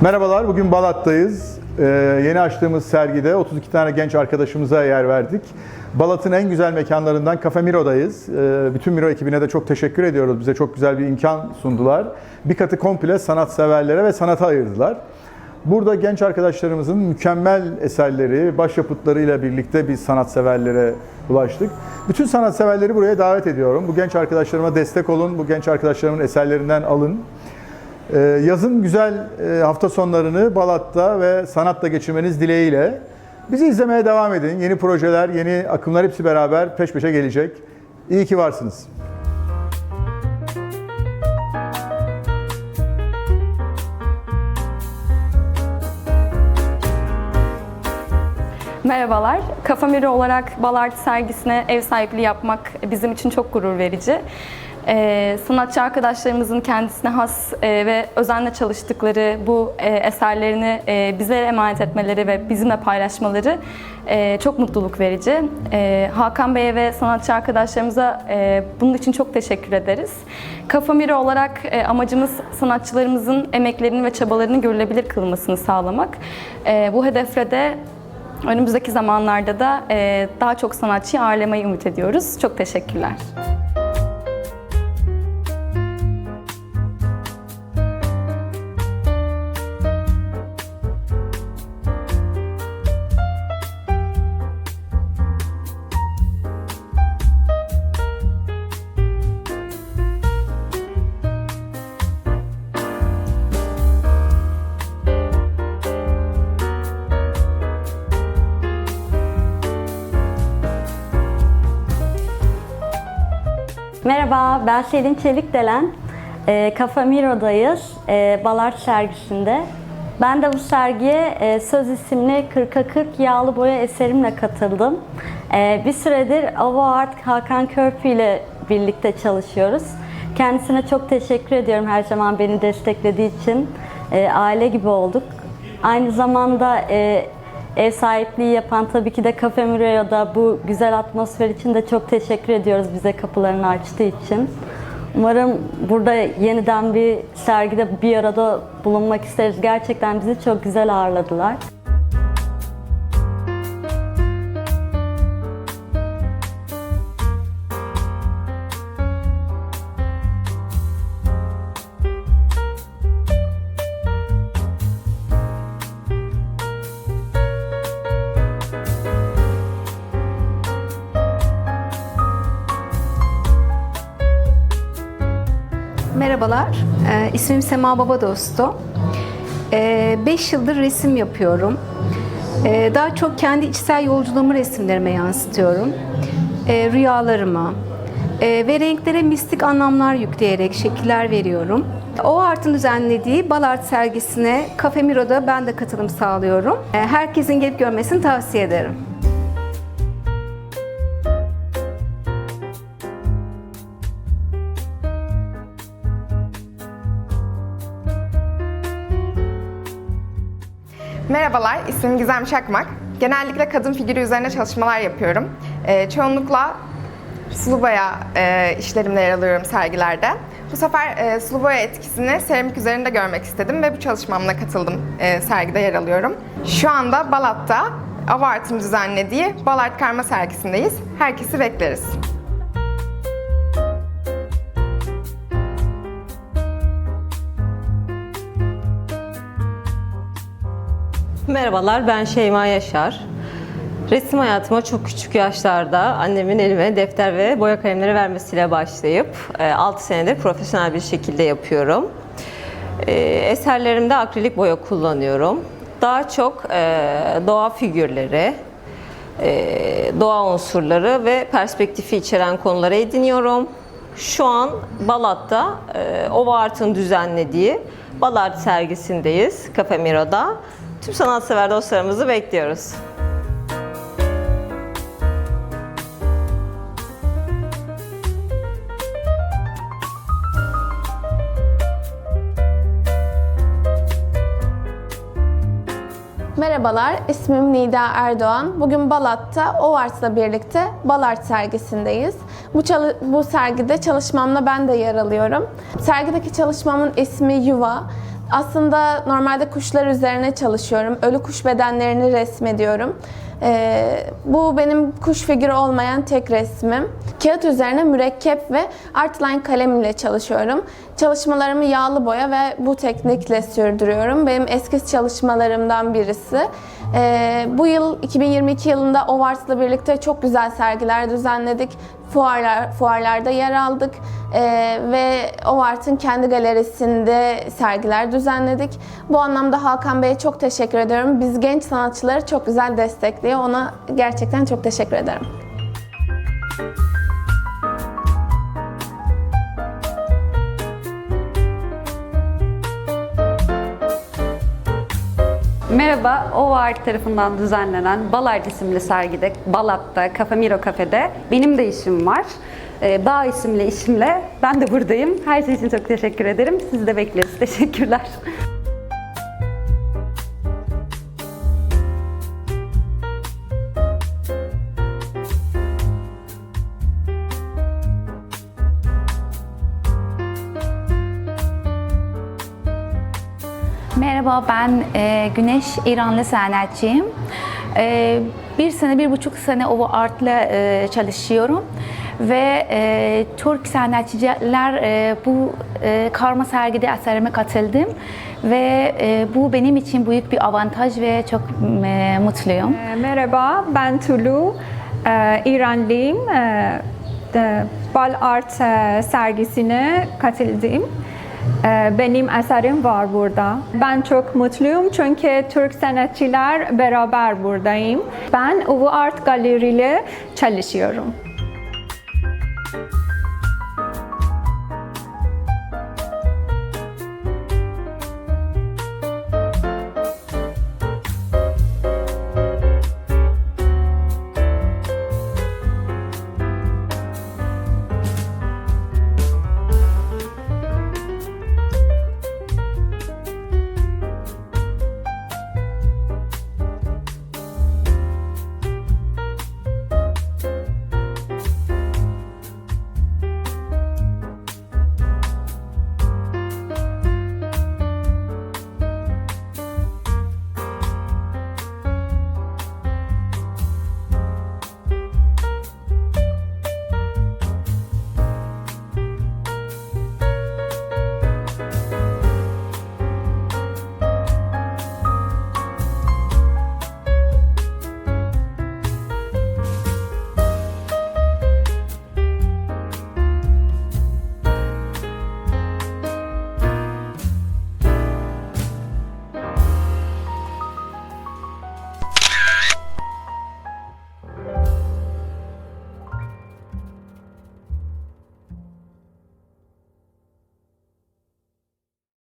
Merhabalar, bugün Balat'tayız. Ee, yeni açtığımız sergide 32 tane genç arkadaşımıza yer verdik. Balat'ın en güzel mekanlarından Cafe Miro'dayız. Ee, bütün Miro ekibine de çok teşekkür ediyoruz. Bize çok güzel bir imkan sundular. Bir katı komple sanatseverlere ve sanata ayırdılar. Burada genç arkadaşlarımızın mükemmel eserleri, başyapıtlarıyla birlikte biz sanatseverlere ulaştık. Bütün sanatseverleri buraya davet ediyorum. Bu genç arkadaşlarıma destek olun, bu genç arkadaşlarımın eserlerinden alın. Ee, yazın güzel e, hafta sonlarını Balat'ta ve sanatla geçirmeniz dileğiyle. Bizi izlemeye devam edin. Yeni projeler, yeni akımlar hepsi beraber peş peşe gelecek. İyi ki varsınız. Merhabalar. Kafa olarak Balart sergisine ev sahipliği yapmak bizim için çok gurur verici. Ee, sanatçı arkadaşlarımızın kendisine has e, ve özenle çalıştıkları bu e, eserlerini e, bizlere emanet etmeleri ve bizimle paylaşmaları e, çok mutluluk verici. E, Hakan Bey'e ve sanatçı arkadaşlarımıza e, bunun için çok teşekkür ederiz. Kafa Miri olarak e, amacımız sanatçılarımızın emeklerinin ve çabalarının görülebilir kılmasını sağlamak. E, bu hedefle de Önümüzdeki zamanlarda da e, daha çok sanatçıyı ağırlamayı ümit ediyoruz. Çok teşekkürler. Merhaba, ben Selin Çelikdelen. E, Kafa Miro'dayız, e, Balart sergisinde. Ben de bu sergiye e, Söz isimli 40'a 40 yağlı boya eserimle katıldım. E, bir süredir Avo Art Hakan Körpü ile birlikte çalışıyoruz. Kendisine çok teşekkür ediyorum her zaman beni desteklediği için. E, aile gibi olduk. Aynı zamanda e, ev sahipliği yapan tabii ki de Cafe Miro'ya da bu güzel atmosfer için de çok teşekkür ediyoruz bize kapılarını açtığı için. Umarım burada yeniden bir sergide bir arada bulunmak isteriz. Gerçekten bizi çok güzel ağırladılar. Merhabalar, ee, ismim Sema Baba Dostu. 5 yıldır resim yapıyorum. Ee, daha çok kendi içsel yolculuğumu resimlerime yansıtıyorum. Ee, rüyalarımı ee, ve renklere mistik anlamlar yükleyerek şekiller veriyorum. O Art'ın düzenlediği Balart sergisine Cafe Miro'da ben de katılım sağlıyorum. Ee, herkesin gelip görmesini tavsiye ederim. Merhabalar, ismim Gizem Çakmak. Genellikle kadın figürü üzerine çalışmalar yapıyorum. Ee, çoğunlukla sulu boya e, işlerimle yer alıyorum sergilerde. Bu sefer e, sulu boya etkisini seramik üzerinde görmek istedim ve bu çalışmamla katıldım. E, sergide yer alıyorum. Şu anda Balat'ta Avart'ın düzenlediği Balart Karma sergisindeyiz. Herkesi bekleriz. Merhabalar, ben Şeyma Yaşar. Resim hayatıma çok küçük yaşlarda annemin elime defter ve boya kalemleri vermesiyle başlayıp 6 senedir profesyonel bir şekilde yapıyorum. E, Eserlerimde akrilik boya kullanıyorum. Daha çok e, doğa figürleri, e, doğa unsurları ve perspektifi içeren konulara ediniyorum. Şu an Balat'ta e, Ova Art'ın düzenlediği Balart sergisindeyiz Cafe Miro'da. Tüm sanatsever dostlarımızı bekliyoruz. Merhabalar, ismim Nida Erdoğan. Bugün Balat'ta Ovart'la birlikte Balart sergisindeyiz. Bu, bu sergide çalışmamla ben de yer alıyorum. Sergideki çalışmamın ismi Yuva. Aslında normalde kuşlar üzerine çalışıyorum. Ölü kuş bedenlerini resmediyorum. Ee, bu benim kuş figürü olmayan tek resmim. Kağıt üzerine mürekkep ve artline kalem ile çalışıyorum. Çalışmalarımı yağlı boya ve bu teknikle sürdürüyorum. Benim eski çalışmalarımdan birisi. Ee, bu yıl 2022 yılında Ovars'la birlikte çok güzel sergiler düzenledik. Fuarlar, fuarlarda yer aldık Ee, ve Ovart'ın kendi galerisinde sergiler düzenledik. Bu anlamda Hakan Bey'e çok teşekkür ediyorum. Biz genç sanatçıları çok güzel destekliyor. Ona gerçekten çok teşekkür ederim. Merhaba, Ovart tarafından düzenlenen Balart isimli sergide Balat'ta Cafe Miro Cafe'de benim de işim var. Ee, Bağ isimli işimle ben de buradayım. Her şey için çok teşekkür ederim. Sizi de bekleriz. Teşekkürler. Merhaba ben e, Güneş İranlı sanatçıyım. E, bir sene, bir buçuk sene Ovo Art'la e, çalışıyorum. Ve e, Türk sanatçılar e, bu e, karma sergide eserime katıldım. Ve e, bu benim için büyük bir avantaj ve çok e, mutluyum. E, Merhaba, ben Tulu. E, İranlıyım. E, Bal Art e, sergisine katıldım. Ee, benim eserim var burada. Ben çok mutluyum çünkü Türk sanatçılar beraber buradayım. Ben UV Art Galeri'yle çalışıyorum.